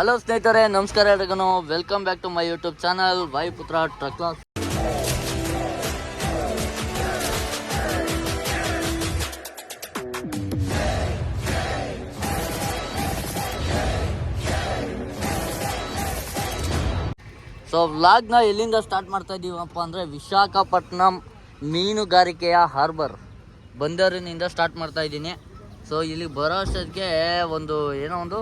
Hello ಸ್ನೇಹಿತರೆ, ನಮಸ್ಕಾರ ಎಲ್ರಿಗೂ welcome back to my YouTube channel Vayuputra truck so ವ್ಲಾಗ್ನ ಎಲ್ಲಿಂದ ಸ್ಟಾರ್ಟ್ ಮಾಡ್ತಾ ಇದ್ದೀವಪ್ಪ ಅಂದರೆ ವಿಶಾಖಪಟ್ಟಣಂ ಮೀನುಗಾರಿಕೆಯ ಹಾರ್ಬರ್ ಬಂದರಿನಿಂದ ಸ್ಟಾರ್ಟ್ ಮಾಡ್ತಾ ಇದ್ದೀನಿ ಸೊ ಇಲ್ಲಿ ಬರೋ ಅಷ್ಟೊತ್ತಿಗೆ ಒಂದು, ಏನೋ ಒಂದು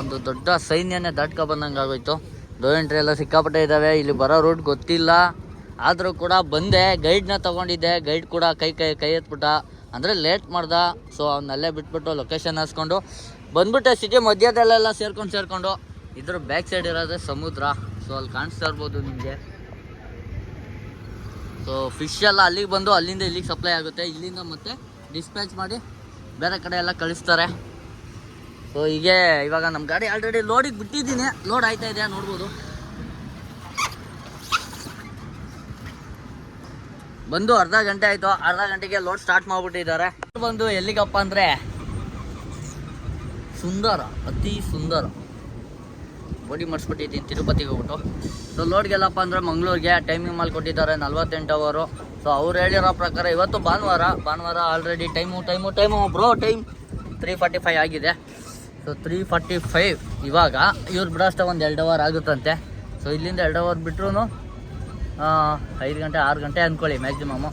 ಒಂದು ದೊಡ್ಡ ಸೈನ್ಯನೇ ದಾಟ್ಕೊ ಬಂದಂಗೆ ಆಗೋಯ್ತು. ಡೋ ಎಂಟ್ರಿ ಎಲ್ಲ ಸಿಕ್ಕಾಪಟ್ಟೆ ಇದ್ದಾವೆ, ಇಲ್ಲಿ ಬರೋ ರೂಟ್ ಗೊತ್ತಿಲ್ಲ. ಆದರೂ ಕೂಡ ಬಂದೆ ಗೈಡ್ನ ತೊಗೊಂಡಿದ್ದೆ ಗೈಡ್ ಕೂಡ ಕೈ ಕೈ ಕೈ ಎತ್ಬಿಟ್ಟ. ಅಂದರೆ ಲೇಟ್ ಮಾಡ್ದ ಸೊ ಅವನ್ನಲ್ಲೇ ಬಿಟ್ಬಿಟ್ಟು ಲೊಕೇಶನ್ ಹಾಸ್ಕೊಂಡು ಬಂದ್ಬಿಟ್ಟೆ ಸಿಟಿ ಮಧ್ಯದಲ್ಲೆಲ್ಲ ಸೇರ್ಕೊಂಡು ಸೇರ್ಕೊಂಡು. ಇದ್ರ ಬ್ಯಾಕ್ ಸೈಡ್ ಇರೋದೇ ಸಮುದ್ರ ಸೊ ಅಲ್ಲಿ ಕಾಣಿಸ್ತಾ ಇರ್ಬೋದು ನಿಮಗೆ. ಸೊ ಫಿಶ್ ಎಲ್ಲ ಅಲ್ಲಿಗೆ ಬಂದು ಅಲ್ಲಿಂದ ಇಲ್ಲಿಗೆ ಸಪ್ಲೈ ಆಗುತ್ತೆ. ಇಲ್ಲಿಂದ ಮತ್ತೆ ಡಿಸ್ಪ್ಯಾಚ್ ಮಾಡಿ ಬೇರೆ ಕಡೆ ಎಲ್ಲ ಕಳಿಸ್ತಾರೆ. ಸೊ ಹೀಗೆ ಇವಾಗ ನಮ್ಮ ಗಾಡಿ ಆಲ್ರೆಡಿ ಲೋಡಿಗೆ ಬಿಟ್ಟಿದ್ದೀನಿ. ಲೋಡ್ ಆಯ್ತಾ ಇದೆಯಾ ನೋಡ್ಬೋದು. ಬಂದು ಅರ್ಧ ಗಂಟೆ ಆಯಿತು. ಅರ್ಧ ಗಂಟೆಗೆ ಲೋಡ್ ಸ್ಟಾರ್ಟ್ ಮಾಡ್ಬಿಟ್ಟಿದ್ದಾರೆ. ಬಂದು ಎಲ್ಲಿಗಪ್ಪ ಅಂದ್ರೆ ಸುಂದರ, ಅತಿ ಸುಂದರ. ಬಾಡಿ ಮಾಡಿಸ್ಬಿಟ್ಟಿದ್ದೀನಿ ತಿರುಪತಿಗೆ ಹೋಗ್ಬಿಟ್ಟು. ಸೊ ಲೋಡ್ಗೆಲ್ಲಪ್ಪ ಅಂದರೆ ಮಂಗಳೂರಿಗೆ ಟೈಮಿಂಗ್ ಮಾಡಿ ಕೊಟ್ಟಿದ್ದಾರೆ, ನಲ್ವತ್ತೆಂಟು ಅವರು ಸೊ ಅವ್ರು ಹೇಳಿರೋ ಪ್ರಕಾರ ಇವತ್ತು ಭಾನುವಾರ ಭಾನುವಾರ already time time time bro time three forty five ಆಗಿದೆ. ಸೊ ತ್ರೀ ಫಾರ್ಟಿ ಫೈವ್ ಇವಾಗ. ಇವ್ರು ಬಿಡೋಷ್ಟೇ ಒಂದು ಎರಡು ಅವರ್ ಆಗುತ್ತಂತೆ. ಸೊ ಇಲ್ಲಿಂದ ಎರಡು ಅವರ್ ಬಿಟ್ರೂ ಐದು ಗಂಟೆ, ಆರು ಗಂಟೆ ಅಂದ್ಕೊಳ್ಳಿ ಮ್ಯಾಕ್ಸಿಮಮ್ಮು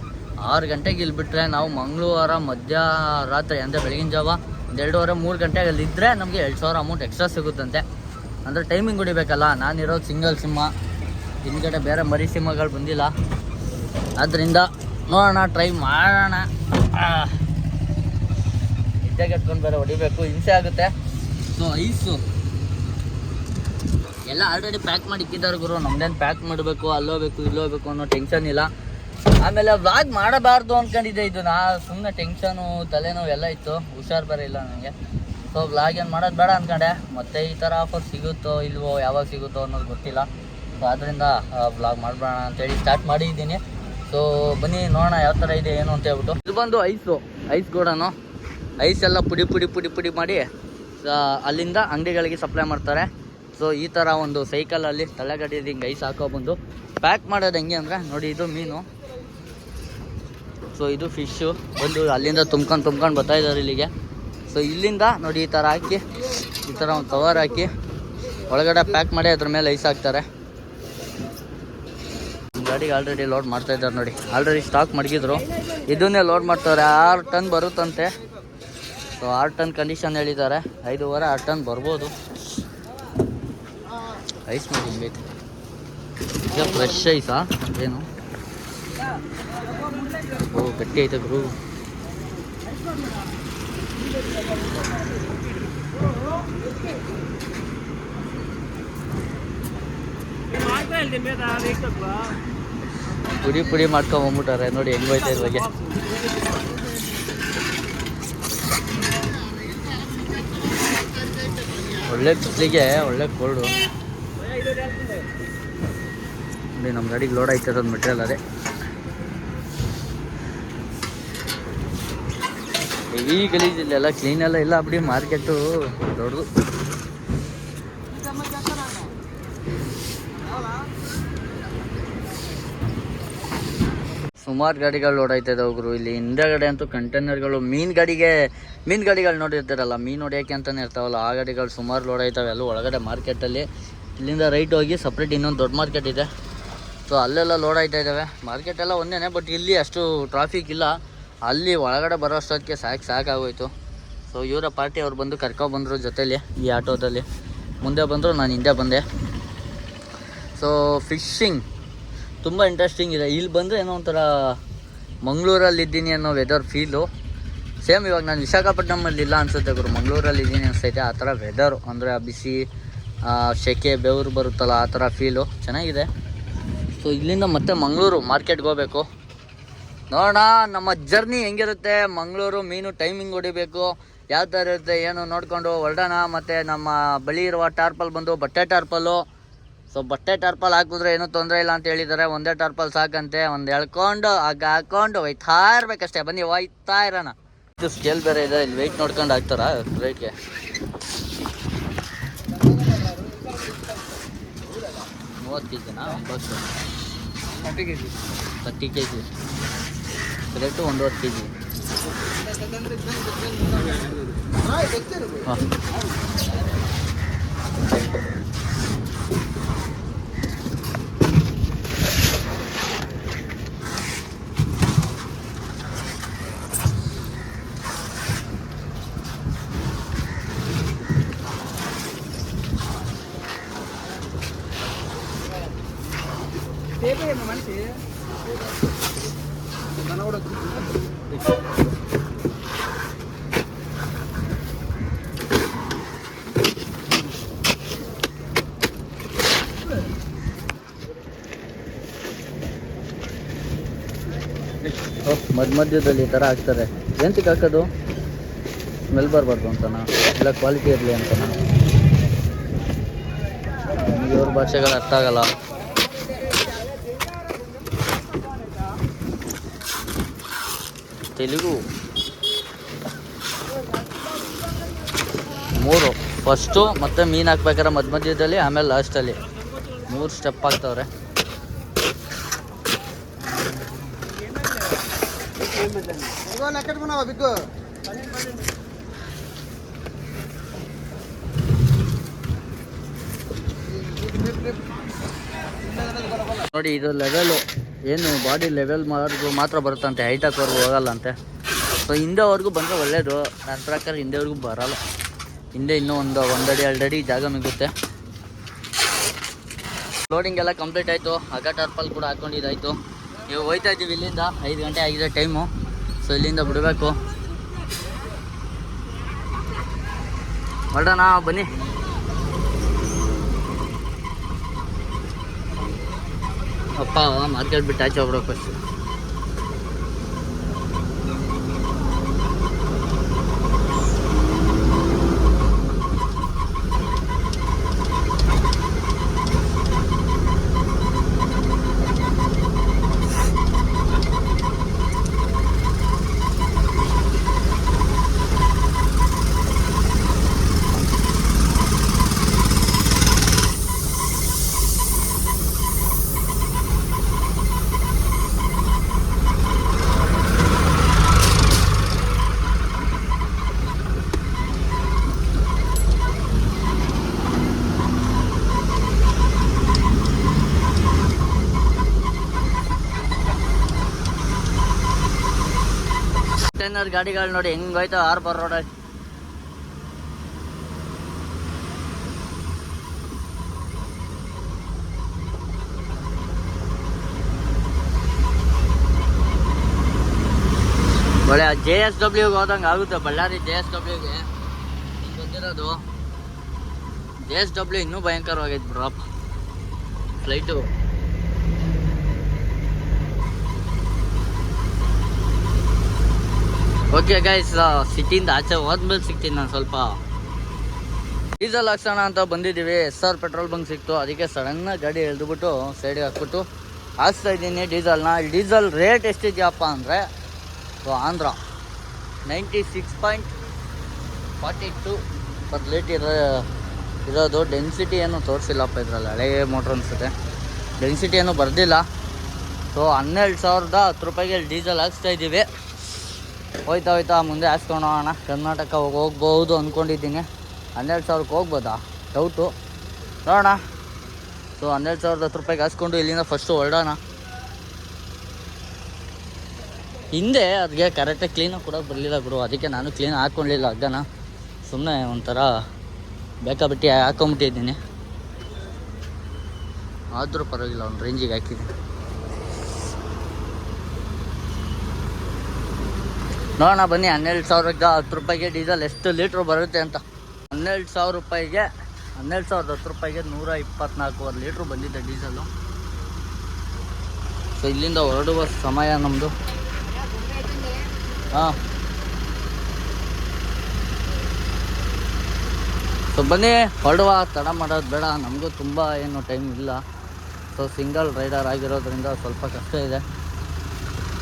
ಆರು ಗಂಟೆಗೆ ಇಲ್ಲಿ ಬಿಟ್ಟರೆ ನಾವು ಮಂಗಳವಾರ, ಮಧ್ಯರಾತ್ರಿ, ಅಂದರೆ ಬೆಳಗಿನ ಜಾವ ಒಂದು ಎರಡೂವರೆ ಮೂರು ಗಂಟೆಗೆ ಅಲ್ಲಿ ಇದ್ದರೆ ನಮಗೆ ಎರಡು ಸಾವಿರ ಅಮೌಂಟ್ ಎಕ್ಸ್ಟ್ರಾ ಸಿಗುತ್ತಂತೆ. ಅಂದರೆ ಟೈಮಿಂಗ್ ಹೊಡಿಬೇಕಲ್ಲ, ನಾನಿರೋದು ಸಿಂಗಲ್ ಸಿಂಹ ಹಿಂದ್ಗಡೆ ಬೇರೆ ಮರಿ ಸಿಂಹಗಳು ಬಂದಿಲ್ಲ. ಆದ್ದರಿಂದ ನೋಡೋಣ ಟ್ರೈ ಮಾಡೋಣ. ನಿದ್ದೆಗೆ ಕಟ್ಕೊಂಡು ಬೇರೆ ಹೊಡಿಬೇಕು. ಹಿಂಸೆ ಆಗುತ್ತೆ. So ice. ಎಲ್ಲ ಆಲ್ರೆಡಿ ಪ್ಯಾಕ್ ಮಾಡಿ ಇಕ್ಕಿದ್ದಾರೆ ಗುರು. ನಮ್ದೇನು ಪ್ಯಾಕ್ ಮಾಡಬೇಕು ಅಲ್ಲೋಬೇಕು ಇಲ್ಲೋಬೇಕು ಅನ್ನೋ ಟೆನ್ಷನ್ ಇಲ್ಲ. ಆಮೇಲೆ ವ್ಲಾಗ್ ಮಾಡಬಾರ್ದು ಅಂದ್ಕೊಂಡಿದ್ದೆ ಇದು. ನಾ ಸುಮ್ಮನೆ ಟೆನ್ಷನು ತಲೆನೋವು ಎಲ್ಲ ಇತ್ತು. ಹುಷಾರು ಬೇರೆ ಇಲ್ಲ ನನಗೆ ಸೊ ವ್ಲಾಗ್ ಏನು ಮಾಡೋದು ಬೇಡ ಅಂದ್ಕೊಂಡೆ ಮತ್ತೆ ಈ ಥರ ಆಫರ್ ಸಿಗುತ್ತೋ, ಇಲ್ವೋ, ಯಾವಾಗ ಸಿಗುತ್ತೋ ಅನ್ನೋದು ಗೊತ್ತಿಲ್ಲ. ಸೊ ಆದ್ದರಿಂದ ವ್ಲಾಗ್ ಮಾಡಬೇಡ ಅಂತೇಳಿ ಸ್ಟಾರ್ಟ್ ಮಾಡಿದ್ದೀನಿ. ಸೊ ಬನ್ನಿ, ನೋಡೋಣ ಯಾವ ಥರ ಇದೆ, ಏನು ಅಂತ ಹೇಳ್ಬಿಟ್ಟು. ಇದು ಬಂದು ಐಸು. ಐಸ್ ಗೋಡನು. ಐಸ್ ಎಲ್ಲ ಪುಡಿ ಪುಡಿ ಪುಡಿ ಪುಡಿ ಮಾಡಿ ಅಲ್ಲಿಂದ ಅಂಗಡಿಗಳಿಗೆ ಸಪ್ಲೈ ಮಾಡ್ತಾರೆ. ಸೊ ಈ ಥರ ಒಂದು ಸೈಕಲಲ್ಲಿ ತಲೆಗಡಿದ ಹಿಂಗೆ ಐಸ್ ಹಾಕೊಬಂದು ಪ್ಯಾಕ್ ಮಾಡೋದು ಹೆಂಗೆ ಅಂದರೆ, ನೋಡಿ ಇದು ಮೀನು. ಸೊ ಇದು ಫಿಶ್ಶು ಬಂದು ಅಲ್ಲಿಂದ ತುಂಬ್ಕೊಂಡು ತುಂಬ್ಕೊಂಡು ಬರ್ತಾ ಇದ್ದಾರೆ ಇಲ್ಲಿಗೆ. ಸೊ ಇಲ್ಲಿಂದ ನೋಡಿ ಈ ಥರ ಹಾಕಿ, ಈ ಥರ ಒಂದು ಕವರ್ ಹಾಕಿ ಒಳಗಡೆ ಪ್ಯಾಕ್ ಮಾಡಿ ಅದ್ರ ಮೇಲೆ ಐಸ್ ಹಾಕ್ತಾರೆ. ಗಾಡಿಗೆ ಆಲ್ರೆಡಿ ಲೋಡ್ ಮಾಡ್ತಾ ಇದ್ದಾರೆ ನೋಡಿ. ಆಲ್ರೆಡಿ ಸ್ಟಾಕ್ ಮಡಗಿದ್ರು. ಇದನ್ನೇ ಲೋಡ್ ಮಾಡ್ತಾರೆ. ಆರು ಟನ್ ಬರುತ್ತಂತೆ. ಸೊ ಆರ್ ಟನ್ ಕಂಡೀಷನ್ ಹೇಳಿದ್ದಾರೆ. ಐದೂವರೆ ಆರ್ ಟನ್ ಬರ್ಬೋದು. ಐಸ್ ಮಾಡಿ ಹಿಂಗೈತೆ ಈಗ ಫ್ರೆಶ್ ಐಸಾ ಏನು? ಓ, ಗಟ್ಟಿ ಐತೆ ಗುರು. ಪುಡಿ ಪುಡಿ ಮಾಡ್ಕೊಂಬಂದ್ಬಿಟ್ಟಾರೆ ನೋಡಿ ಹೆಂಗ್ ಹೋಯ್ತಾ ಇದ್ರ ಬಗ್ಗೆ ಒಳ್ಳೆ ಬಿಸಿಲಿಗೆ ಒಳ್ಳೆ ಕೋಲ್ಡು ನೋಡಿ ನಮ್ಮ ಗಾಡಿಗೆ ಲೋಡ್ ಆಯ್ತದ ಮೆಟೀರಿಯಲ್ ಅದೇ. ಈ ಗಲೀಜಿಲ್ಲ ಇಲ್ಲೆಲ್ಲ ಕ್ಲೀನ್ ಎಲ್ಲ ಇಲ್ಲ ಬಿಡಿ ಮಾರ್ಕೆಟು ದೊಡ್ಡದು. ಸುಮಾರು ಗಾಡಿಗಳು ಲೋಡ್ ಆಯ್ತಾ ಇದಾವೆ ಗುರು. ಇಲ್ಲಿ ಹಿಂದೆಗಡೆ ಅಂತೂ ಕಂಟೈನರ್ಗಳು ಮೀನ್ ಗಾಡಿಗೆ, ಮೀನ್ ಗಾಡಿಗಳು ನೋಡಿರ್ತಾರಲ್ಲ, ಮೀನು ಹೊಡಿಯೋಕೆ ಅಂತಾನೆ ಇರ್ತಾವಲ್ಲ, ಆ ಗಾಡಿಗಳು ಸುಮಾರು ಲೋಡ್ ಆಯ್ತವೆ. ಎಲ್ಲ ಒಳಗಡೆ ಮಾರ್ಕೆಟಲ್ಲಿ ಇಲ್ಲಿಂದ ರೈಟ್ ಹೋಗಿ ಸಪ್ರೇಟ್ ಇನ್ನೊಂದು ದೊಡ್ಡ ಮಾರ್ಕೆಟ್ ಇದೆ. ಸೊ ಅಲ್ಲೆಲ್ಲ ಲೋಡ್ ಆಯ್ತಾ ಇದ್ದಾವೆ ಮಾರ್ಕೆಟ್ ಎಲ್ಲ ಒಂದೇನೆ ಬಟ್ ಇಲ್ಲಿ ಅಷ್ಟು ಟ್ರಾಫಿಕ್ ಇಲ್ಲ. ಅಲ್ಲಿ ಒಳಗಡೆ ಬರೋ ಅಷ್ಟೊತ್ತಿಗೆ ಸಾಕು ಸಾಕಾಗೋಯ್ತು ಸೊ ಇವರ ಪಾರ್ಟಿ ಅವ್ರು ಬಂದು ಕರ್ಕೊಬಂದರು ಜೊತೇಲಿ, ಈ ಆಟೋದಲ್ಲಿ. ಮುಂದೆ ಬಂದರು, ನಾನು ಹಿಂದೆ ಬಂದೆ. ಸೊ ಫಿಶಿಂಗ್ ತುಂಬ ಇಂಟ್ರೆಸ್ಟಿಂಗ್ ಇದೆ. ಇಲ್ಲಿ ಬಂದರೆ ಏನೋ ಒಂಥರ ಮಂಗಳೂರಲ್ಲಿ ಇದ್ದೀನಿ ಅನ್ನೋ ವೆದರ್ ಫೀಲು ಸೇಮ್ ಇವಾಗ ನಾನು ವಿಶಾಖಪಟ್ಟಣಮಲ್ಲಿ ಇಲ್ಲ ಅನ್ಸುತ್ತೆ ಗುರು. ಮಂಗಳೂರಲ್ಲಿ ಇದ್ದೀನಿ ಅನಿಸ್ತೈತೆ ಆ ಥರ ವೆದರು ಅಂದರೆ ಆ ಬಿಸಿ ಸೆಕೆ, ಬೆವರು ಬರುತ್ತಲ್ಲ, ಆ ಥರ ಫೀಲು ಚೆನ್ನಾಗಿದೆ. ಸೊ ಇಲ್ಲಿಂದ ಮತ್ತೆ ಮಂಗಳೂರು ಮಾರ್ಕೆಟ್ಗೆ ಹೋಗ್ಬೇಕು. ನೋಡೋಣ, ನಮ್ಮ ಜರ್ನಿ ಹೆಂಗಿರುತ್ತೆ? ಮಂಗಳೂರು ಮೀನು ಟೈಮಿಂಗ್ ಹೊಡಿಬೇಕು. ಯಾವ ಥರ ಇರುತ್ತೆ, ಏನು ನೋಡಿಕೊಂಡು ಹೊರಡೋಣ. ಮತ್ತು ನಮ್ಮ ಬಳಿ ಇರುವ ಟಾರ್ಪಲ್ ಬಂದು ಬಟ್ಟೆ ಟಾರ್ಪಲ್ಲು ಸೊ ಬಟ್ಟೆ ಟಾರ್ಪಲ್ ಹಾಕಿದ್ರೆ ಏನೂ ತೊಂದರೆ ಇಲ್ಲ ಅಂತ ಹೇಳಿದ್ದಾರೆ. ಒಂದೇ ಟಾರ್ಪಲ್ ಸಾಕಂತೆ ಒಂದು ಎಳ್ಕೊಂಡು ಆಗ ಹಾಕೊಂಡು ಒಯ್ತಾ ಇರ್ಬೇಕಷ್ಟೇ. ಬನ್ನಿ ಒಯ್ತಾ ಇರೋಣ. ಇದು ಸ್ಕೇಲ್ ಬೇರೆ ಇದೆ ಇಲ್ಲಿ ವೆಯ್ಟ್ ನೋಡ್ಕೊಂಡು ಹಾಕ್ತಾರ? ರೇಟ್ಗೆ ಮೂವತ್ತು K ಜಿನಾ thirty K G thirty K G rate ಒಂದೂವರೆ ಕೆ ಜಿ ಹಾಂ. ಮಧ್ಯ ಮಧ್ಯದಲ್ಲಿ ಈ ಥರ ಹಾಕ್ತಾರೆ ಎಂತಕ್ಕೆ ಹಾಕೋದು? ಸ್ಮೆಲ್ ಬರಬಾರ್ದು ಅಂತನಾ? ಎಲ್ಲ ಕ್ವಾಲಿಟಿ ಇರಲಿ ಅಂತನಾ? ಇವ್ರ ಭಾಷೆಗಳು ಅರ್ಥ ಆಗಲ್ಲ. ತೆಲುಗು. ಮೂರು. ಫಸ್ಟು ಮತ್ತೆ ಮೀನು ಹಾಕ್ಬೇಕಾರೆ ಮಧ್ಯ ಮಧ್ಯದಲ್ಲಿ, ಆಮೇಲೆ ಲಾಸ್ಟಲ್ಲಿ ಮೂರು ಸ್ಟೆಪ್ ನೋಡಿ, ಇದು ಲೆವೆಲು ಏನು ಬಾಡಿ ಲೆವೆಲ್ ಮಾಡೋದು ಮಾತ್ರ ಬರುತ್ತಂತೆ. ಹೈಟ್ ಹಾಕೋರ್ಗು ಹೋಗಲ್ಲ ಅಂತೆ ಸೊ ಅವ್ರಿಗೂ ಬಂದರೆ ಒಳ್ಳೆಯದು ನನ್ನ ಪ್ರಕಾರ ಹಿಂದೆವರೆಗೂ ಬರಲ್ಲ. ಹಿಂದೆ ಇನ್ನೂ ಒಂದು, ಒಂದಡಿ, ಎರಡಡಿ ಜಾಗ ಮಿಗುತ್ತೆ. ಲೋಡಿಂಗ್ ಎಲ್ಲ ಕಂಪ್ಲೀಟ್ ಆಯಿತು. ಅಗಾ ಟರ್ಪಲ್ ಕೂಡ ಹಾಕೊಂಡಿದ್ದಾಯ್ತು. ನೀವು ಹೋಯ್ತಾ ಇದ್ದೀವಿ ಇಲ್ಲಿಂದ. ಐದು ಗಂಟೆ ಆಗಿದೆ ಟೈಮು ಸೊ ಇಲ್ಲಿಂದ ಬಿಡಬೇಕು. ಹೊರಡೋಣ ಬನ್ನಿ. ಅಪ್ಪ ಮಾರ್ಕೆಟ್ ಬಿಟ್ಟು ಆಚೆ ಹೋಗ್ಬಿಡೋಕೆ ಫಸ್ಟ್ ಕಂಟೈನರ್ ಗಾಡಿಗಳು ನೋಡಿ ಹೆಂಗೋಯ್ತು ಹಾರ್ಬರ್ ರೋಡ್ ಒಳ್ಳೆ ಜೆ ಎಸ್ ಡಬ್ಲ್ಯೂಗೆ ಹೋದಂಗೆ ಆಗುತ್ತೆ, ಬಳ್ಳಾರಿ ಜೆ ಎಸ್ ಡಬ್ಲ್ಯೂಗೆ ಗೊತ್ತಿರೋದು? ಜೆ ಎಸ್ ಡಬ್ಲ್ಯೂ ಇನ್ನೂ ಭಯಂಕರವಾಗೈತೆ ಬ್ರಾಪ್ ಫ್ಲೈಟು ಓಕೆ ಗೈಸ್ ಸಿಟಿಯಿಂದ ಆಚೆ ಹೋದ್ಮೇಲೆ ಸಿಗ್ತೀನಿ ನಾನು ಸ್ವಲ್ಪ. ಡೀಸೆಲ್ ಹಾಕ್ಸೋಣ ಅಂತ ಬಂದಿದ್ದೀವಿ. ಎಸ್ ಆರ್ ಪೆಟ್ರೋಲ್ ಬಂಕ್ ಸಿಕ್ತು. ಅದಕ್ಕೆ ಸಡನ್ನಾಗಿ ಗಾಡಿ ಎಳ್ದುಬಿಟ್ಟು ಸೈಡಿಗೆ ಹಾಕ್ಬಿಟ್ಟು ಹಾಕ್ಸ್ತಾ ಇದ್ದೀನಿ ಡೀಸೆಲ್ನ ಡೀಸೆಲ್ ರೇಟ್ ಎಷ್ಟಿದೆಯಪ್ಪ ಅಂದರೆ so Andhra. Ninety six point forty two per litre ಇರೋ, ಇರೋದು. ಡೆನ್ಸಿಟಿ ಏನು ತೋರಿಸಿಲ್ಲಪ್ಪ ಇದರಲ್ಲಿ. ಹಳೆಯ ಮೋಟ್ರ್ ಅನಿಸುತ್ತೆ. ಡೆನ್ಸಿಟಿ ಏನು ಬರ್ದಿಲ್ಲ. ಸೊ ಹನ್ನೆರಡು ಸಾವಿರದ ಹತ್ತು ರೂಪಾಯಿಗೆ ಡೀಸೆಲ್ ಹಾಕ್ಸ್ತಾ ಇದ್ದೀವಿ. ಹೋಯ್ತಾ ಹೋಯ್ತಾ ಮುಂದೆ ಹಾಕ್ಸ್ಕೊಂಡು ಹೋಗೋಣ. ಕರ್ನಾಟಕ ಹೋಗ್- ಹೋಗ್ಬೋದು ಅಂದ್ಕೊಂಡಿದ್ದೀನಿ ಹನ್ನೆರಡು ಸಾವಿರಕ್ಕೆ ಹೋಗ್ಬೋದಾ? ಡೌಟು ನೋಡೋಣ. ಸೊ ಹನ್ನೆರಡು ಸಾವಿರದ ಹತ್ತು ರೂಪಾಯಿಗೆ ಹಾಸ್ಕೊಂಡು ಇಲ್ಲಿಂದ ಫಸ್ಟು ಹೊರಡೋಣ. ಹಿಂದೆ ಅದಕ್ಕೆ ಕರೆಕ್ಟಾಗಿ ಕ್ಲೀನಾಗಿ ಕೂಡ ಬರಲಿಲ್ಲ ಗುರು. ಅದಕ್ಕೆ ನಾನು ಕ್ಲೀನ್ ಹಾಕ್ಕೊಳ್ಳಿಲ್ಲ ಹಗ್ಗನ. ಸುಮ್ಮನೆ ಒಂಥರ ಬೇಕಾಬಿಟ್ಟಿ ಹಾಕೊಂಬಿಟ್ಟಿದ್ದೀನಿ. ಆದರೂ ಪರವಾಗಿಲ್ಲ, ಒಂದು ರೇಂಜಿಗೆ ಹಾಕಿದ್ದೀನಿ. ನೋಡೋಣ, ಬನ್ನಿ. ಹನ್ನೆರಡು ಸಾವಿರಕ್ಕೆ ಹತ್ತು ರೂಪಾಯಿಗೆ ಡೀಸೆಲ್ ಎಷ್ಟು ಲೀಟ್ರ್ ಬರುತ್ತೆ ಅಂತ. ಹನ್ನೆರಡು ಸಾವಿರ ರೂಪಾಯಿಗೆ, ಹನ್ನೆರಡು ಸಾವಿರದ ಹತ್ತು ರೂಪಾಯಿಗೆ ನೂರ ಇಪ್ಪತ್ನಾಲ್ಕೂವರೆ ಲೀಟ್ರ್ ಬಂದಿದೆ ಡೀಸೆಲು ಸೊ ಇಲ್ಲಿಂದ ಹೊರಡುವ ಸಮಯ ನಮ್ಮದು ಹಾಂ. ಸೊ ಬನ್ನಿ. ಹೊರಡುವ, ತಡ ಮಾಡೋದು ಬೇಡ. ನಮಗೂ ತುಂಬ ಏನು ಟೈಮ್ ಇಲ್ಲ. ಸೊ ಸಿಂಗಲ್ ರೈಡರ್ ಆಗಿರೋದ್ರಿಂದ ಸ್ವಲ್ಪ ಕಷ್ಟ ಇದೆ.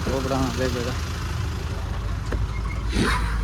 ಹೋಗ್ಬಿಡೋಣ, ಬೇಗ ಬೇಗ. Yeah.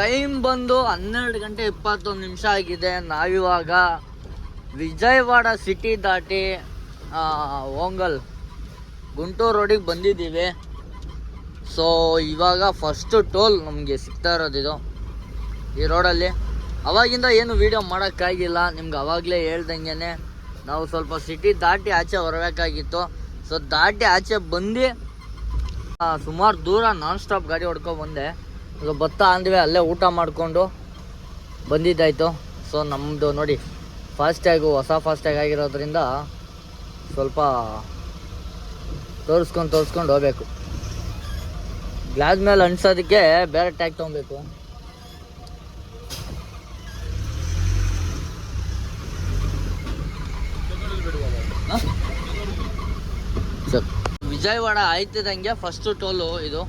ಟೈಮ್ ಬಂದು ಹನ್ನೆರಡು ಗಂಟೆ ಇಪ್ಪತ್ತೊಂದು ನಿಮಿಷ ಆಗಿದೆ. ನಾವಿವಾಗ ವಿಜಯವಾಡ ಸಿಟಿ ದಾಟಿ ಓಂಗಲ್, ಗುಂಟೂರು ರೋಡಿಗೆ ಬಂದಿದ್ದೀವಿ. ಸೊ ಇವಾಗ ಫಸ್ಟು ಟೋಲ್ ನಮಗೆ ಸಿಗ್ತಾ ಇರೋದಿದು ಈ ರೋಡಲ್ಲಿ ಅವಾಗಿಂದ ಏನು ವೀಡಿಯೋ ಮಾಡೋಕ್ಕಾಗಿಲ್ಲ ನಿಮ್ಗೆ ಅವಾಗಲೇ ಹೇಳ್ದಂಗೆ ನಾವು ಸ್ವಲ್ಪ ಸಿಟಿ ದಾಟಿ ಆಚೆ ಬರಬೇಕಾಗಿತ್ತು. ಸೊ ದಾಟಿ ಆಚೆ ಬಂದು ಸುಮಾರು ದೂರ ನಾನ್ ಸ್ಟಾಪ್ ಗಾಡಿ ಹೊಡ್ಕೊಂಡು ಈಗ ಭತ್ತ ಅಂದ್ವಿ, ಅಲ್ಲೇ ಊಟ ಮಾಡಿಕೊಂಡು ಬಂದಿದ್ದಾಯಿತು. ಸೊ ನಮ್ಮದು ನೋಡಿ ಫಾಸ್ಟ್ಯಾಗು ಹೊಸ ಫಾಸ್ಟ್ಯಾಗ್ ಆಗಿರೋದ್ರಿಂದ ಸ್ವಲ್ಪ ತೋರಿಸ್ಕೊಂಡು ತೋರಿಸ್ಕೊಂಡು ಹೋಗ್ಬೇಕು. ಗ್ಲಾಸ್ ಮೇಲೆ ಅನ್ಸೋದಕ್ಕೆ ಬೇರೆ ಟ್ಯಾಗ್ ತೊಗೊಬೇಕು. ವಿಜಯವಾಡ ಆಯ್ತಿದಂಗೆ ಫಸ್ಟು ಟೋಲು ಇದು.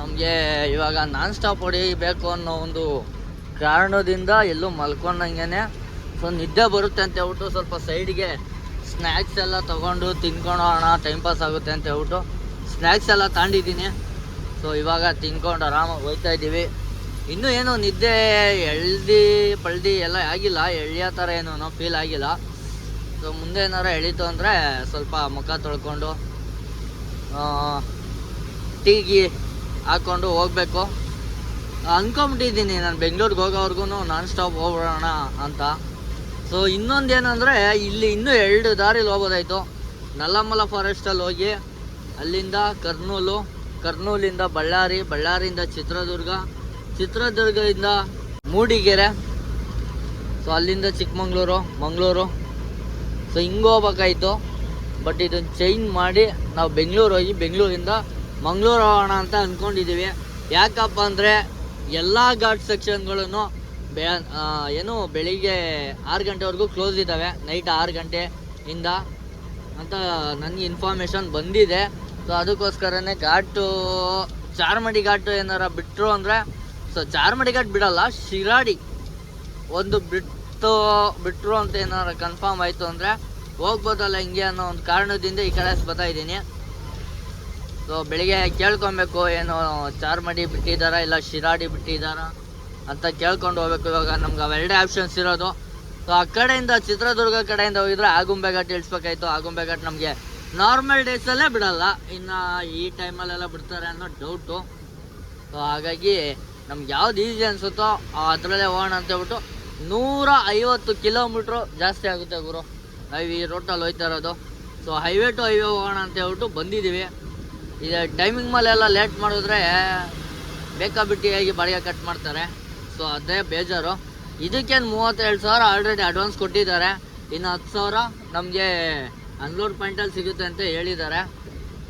ನಮಗೆ ಇವಾಗ ನಾನ್ ಸ್ಟಾಪ್ ಹೊಡಿಬೇಕು ಅನ್ನೋ ಒಂದು ಕಾರಣದಿಂದ ಎಲ್ಲೂ ಮಲ್ಕೊಂಡಂಗೆ ಸೊ, ನಿದ್ದೆ ಬರುತ್ತೆ ಅಂತ ಹೇಳ್ಬಿಟ್ಟು ಸ್ವಲ್ಪ ಸೈಡ್ಗೆ ಸ್ನ್ಯಾಕ್ಸ್ ಎಲ್ಲ ತೊಗೊಂಡು ಅಣ್ಣ ಟೈಮ್ ಪಾಸ್ ಆಗುತ್ತೆ ಅಂತ ಹೇಳ್ಬಿಟ್ಟು ಸ್ನ್ಯಾಕ್ಸ್ ಎಲ್ಲ ತಗೊಂಡಿದ್ದೀನಿ ಸೊ, ಇವಾಗ ತಿನ್ಕೊಂಡು ಆರಾಮಾಗಿ ಹೋಗ್ತಾ ಇದ್ದೀವಿ. ಇನ್ನೂ ಏನು ನಿದ್ದೆ ಎಳ್ದಿ ಪಳ್ದಿ ಎಲ್ಲ ಆಗಿಲ್ಲ. ಎಳೆಯೋ ಥರ ಏನು ಫೀಲ್ ಆಗಿಲ್ಲ. ಸೊ, ಮುಂದೆ ಏನಾರು ಎಳೀತು ಅಂದರೆ ಸ್ವಲ್ಪ ಮುಖ ತೊಳ್ಕೊಂಡು ಟೀಗಿ ಹಾಕ್ಕೊಂಡು ಹೋಗ್ಬೇಕು. ಅಂದ್ಕೊಂಬಿಟ್ಟಿದ್ದೀನಿ ನಾನು ಬೆಂಗಳೂರಿಗೆ ಹೋಗೋವರೆಗೂ ನಾನ್ ಸ್ಟಾಪ್ ಹೋಗ್ಬಿಡೋಣ ಅಂತ. ಸೊ ಇನ್ನೊಂದು ಏನಂದರೆ ಇಲ್ಲಿ ಇನ್ನೂ ಎರಡು ದಾರಿಲಿ ಹೋಗೋದಾಯ್ತು ನಲ್ಲಮಲ ಫಾರೆಸ್ಟಲ್ಲಿ ಹೋಗಿ, ಅಲ್ಲಿಂದ ಕರ್ನೂಲು, ಕರ್ನೂಲಿಂದ ಬಳ್ಳಾರಿ, ಬಳ್ಳಾರಿಯಿಂದ ಚಿತ್ರದುರ್ಗ, ಚಿತ್ರದುರ್ಗದಿಂದ ಮೂಡಿಗೆರೆ ಸೊ ಅಲ್ಲಿಂದ ಚಿಕ್ಕಮಂಗ್ಳೂರು, ಮಂಗಳೂರು. ಸೊ ಹಿಂಗೆ ಹೋಗ್ಬೇಕಾಯ್ತು. ಬಟ್ ಇದನ್ನು ಚೇಂಜ್ ಮಾಡಿ ನಾವು ಬೆಂಗಳೂರು ಹೋಗಿ ಬೆಂಗಳೂರಿಂದ ಮಂಗಳೂರು ಹೋಗೋಣ ಅಂತ ಅಂದ್ಕೊಂಡಿದ್ದೀವಿ ಯಾಕಪ್ಪ ಅಂದರೆ ಎಲ್ಲ ಘಾಟ್ ಸೆಕ್ಷನ್ಗಳನ್ನು ಬೆ ಏನು ಬೆಳಿಗ್ಗೆ ಆರು ಗಂಟೆವರೆಗೂ ಕ್ಲೋಸ್ ಇದ್ದಾವೆ. ನೈಟ್ ಆರು ಗಂಟೆಯಿಂದ ಅಂತ ನನಗೆ ಇನ್ಫಾರ್ಮೇಷನ್ ಬಂದಿದೆ. ಸೊ ಅದಕ್ಕೋಸ್ಕರನೇ ಘಾಟು, ಚಾರ್ಮಡಿ ಘಾಟು ಏನಾರ ಬಿಟ್ಟರು ಅಂದರೆ ಸೊ ಚಾರ್ಮಡಿ ಘಾಟ್ ಬಿಡಲ್ಲ, ಶಿರಾಡಿ ಒಂದು ಬಿಟ್ಟು ಬಿಟ್ಟರು ಅಂತ ಏನಾರ ಕನ್ಫರ್ಮ್ ಆಯಿತು ಅಂದರೆ ಹೋಗ್ಬೋದಲ್ಲ ಹಿಂಗೆ ಅನ್ನೋ ಒಂದು ಕಾರಣದಿಂದ ಈ ಕಡೆ ಬರ್ತಾ ಇದ್ದೀನಿ. ಸೊ ಬೆಳಿಗ್ಗೆ ಕೇಳ್ಕೊಬೇಕು, ಏನು ಚಾರ್ಮಡಿ ಬಿಟ್ಟಿದ್ದಾರಾ ಇಲ್ಲ ಶಿರಾಡಿ ಬಿಟ್ಟಿದ್ದಾರಾ ಅಂತ ಕೇಳ್ಕೊಂಡು ಹೋಗ್ಬೇಕು. ಇವಾಗ ನಮ್ಗೆ ಅವೆರಡೇ ಆಪ್ಷನ್ಸ್ ಇರೋದು. ಸೊ ಆ ಕಡೆಯಿಂದ ಚಿತ್ರದುರ್ಗ ಕಡೆಯಿಂದ ಹೋಗಿದ್ರೆ ಆಗುಂಬೆ ಘಾಟ್ ಇಳಿಸ್ಬೇಕಾಯ್ತು. ಆಗುಂಬೆ ಘಾಟ್ ನಮಗೆ ನಾರ್ಮಲ್ ಡೇಸಲ್ಲೇ ಬಿಡಲ್ಲ. ಇನ್ನು ಈ ಟೈಮಲ್ಲೆಲ್ಲ ಬಿಡ್ತಾರೆ ಅನ್ನೋ ಡೌಟು ಸೊ ಹಾಗಾಗಿ ನಮ್ಗೆ ಯಾವ್ದು ಈಸಿ ಅನಿಸುತ್ತೋ ಅದರಲ್ಲೇ ಹೋಗೋಣ ಅಂತ ಹೇಳ್ಬಿಟ್ಟು ನೂರ ಐವತ್ತು ಕಿಲೋಮೀಟ್ರು ಜಾಸ್ತಿ ಆಗುತ್ತೆ ಗುರು. ನಾವು ಈ ರೋಟಲ್ಲಿ ಹೋಯ್ತಾ ಇರೋದು. ಸೊ ಹೈವೇ ಟು ಹೈವೇ ಹೋಗೋಣ ಅಂತ ಹೇಳ್ಬಿಟ್ಟು ಬಂದಿದ್ದೀವಿ. ಇದು ಟೈಮಿಂಗ್ ಮೇಲೆಲ್ಲ ಲೇಟ್ ಮಾಡಿದ್ರೆ ಬೇಕಾಬಿಟ್ಟಿಯಾಗಿ ಬಾಡಿಗೆ ಕಟ್ ಮಾಡ್ತಾರೆ. ಸೊ ಅದೇ ಬೇಜಾರು. ಇದಕ್ಕೇನು ಮೂವತ್ತೆರಡು ಸಾವಿರ ಆಲ್ರೆಡಿ ಅಡ್ವಾನ್ಸ್ ಕೊಟ್ಟಿದ್ದಾರೆ. ಇನ್ನು ಹತ್ತು ಸಾವಿರ ನಮಗೆ ಅನ್ಲೋಡ್ ಪಾಯಿಂಟಲ್ಲಿ ಸಿಗುತ್ತೆ ಅಂತ ಹೇಳಿದ್ದಾರೆ.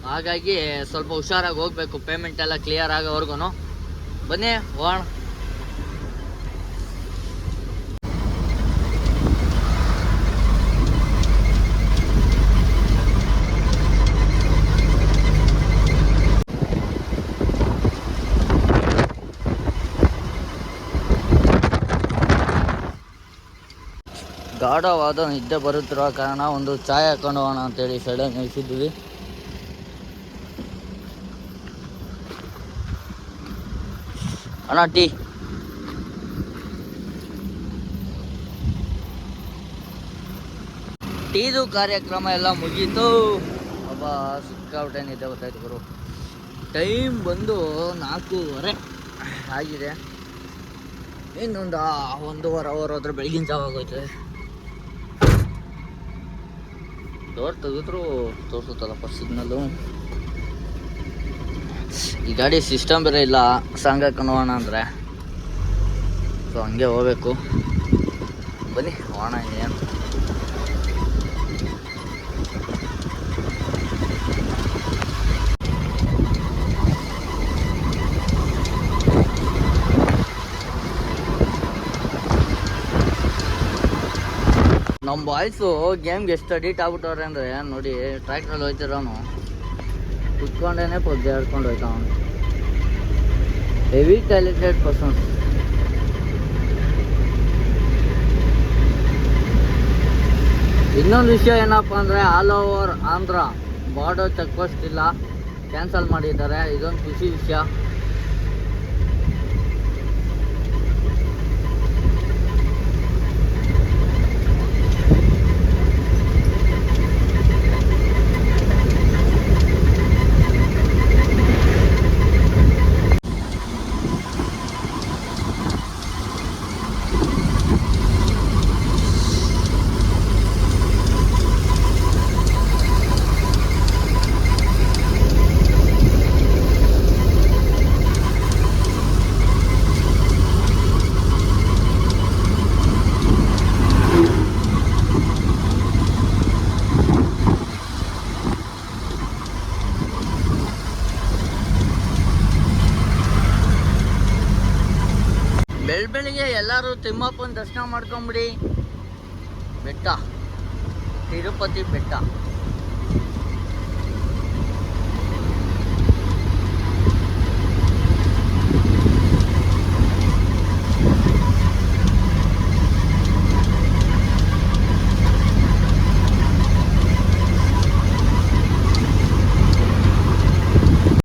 ಹಾಗಾಗಿ ಸ್ವಲ್ಪ ಹುಷಾರಾಗಿ ಹೋಗಬೇಕು. ಪೇಮೆಂಟ್ ಎಲ್ಲ ಕ್ಲಿಯರ್ ಆಗೋವರೆಗೂ ಬನ್ನಿ, ಹೋಗೋಣ. ಗಾಢವಾದ ನಿದ್ದೆ ಬರುತ್ತಿರುವ ಕಾರಣ ಒಂದು ಚಾಯ್ ಹಾಕೊಂಡು ಹೋಗೋಣ ಅಂತೇಳಿ ಸಡನ್ ನಿಲ್ಲಿಸಿದ್ವಿ ಅಣ್ಣ, ಟೀ. ಟೀದು ಕಾರ್ಯಕ್ರಮ ಎಲ್ಲ ಮುಗೀತು. ಒಬ್ಬ ಸಿಕ್ಕಾಬಿಟ್ಟೆ ನಿದ್ದೆ ಗೊತ್ತಾಯ್ತು ಗುರು. ಟೈಮ್ ಬಂದು ನಾಲ್ಕೂವರೆ ಆಗಿದೆ. ಇನ್ನೊಂದು ಒಂದುವರೆ ಅವರ್ ಹೋದ್ರೆ ಬೆಳಗಿನ ಜಾವ ಡೋರ್ ತೆಗೆದ್ರು ತೋರಿಸುತ್ತಲ್ಲಪ್ಪ ಸಿಗ್ನಲ್ಲು ಈ ಗಾಡಿ ಸಿಸ್ಟಮ್ ಬೇರೆ ಇಲ್ಲ, ಸಾಂಗ್ ಹಾಕೊಂಡು ಅಂದರೆ. ಸೊ ಹಂಗೆ ಹೋಗ್ಬೇಕು. ಬನ್ನಿ, ಹೋಗೋಣ ಇನ್ನೇನು ನಮ್ಮ ಬಾಯ್ಸು ಗೇಮ್ಗೆ ಎಷ್ಟು ಅಡಿಟ್ ಆಗ್ಬಿಟ್ಟವ್ರೆ ಅಂದರೆ, ನೋಡಿ ಟ್ರ್ಯಾಕ್ಟ್ರಲ್ಲಿ ಹೋಯ್ತಿರೋನು. ಕುತ್ಕೊಂಡೇನೆ ಪೊದ್ದೆ ಆಡ್ಕೊಂಡು ಹೋಯ್ತವನು. ಹೆವಿ ಟ್ಯಾಲೆಂಟೆಡ್ ಪರ್ಸನ್ ಇನ್ನೊಂದು ವಿಷಯ ಏನಪ್ಪ ಅಂದರೆ all over Andhra border check post ಇಲ್ಲ. ಕ್ಯಾನ್ಸಲ್ ಮಾಡಿದ್ದಾರೆ. ಇದೊಂದು ಖುಷಿ ವಿಷಯ. ಬೆಳಿಗ್ಗೆ ಎಲ್ಲರೂ ತಿಮ್ಮಪ್ಪನ ದರ್ಶನ ಮಾಡ್ಕೊಂಬಿಡಿ. ಬೆಟ್ಟ. ತಿರುಪತಿ ಬೆಟ್ಟ.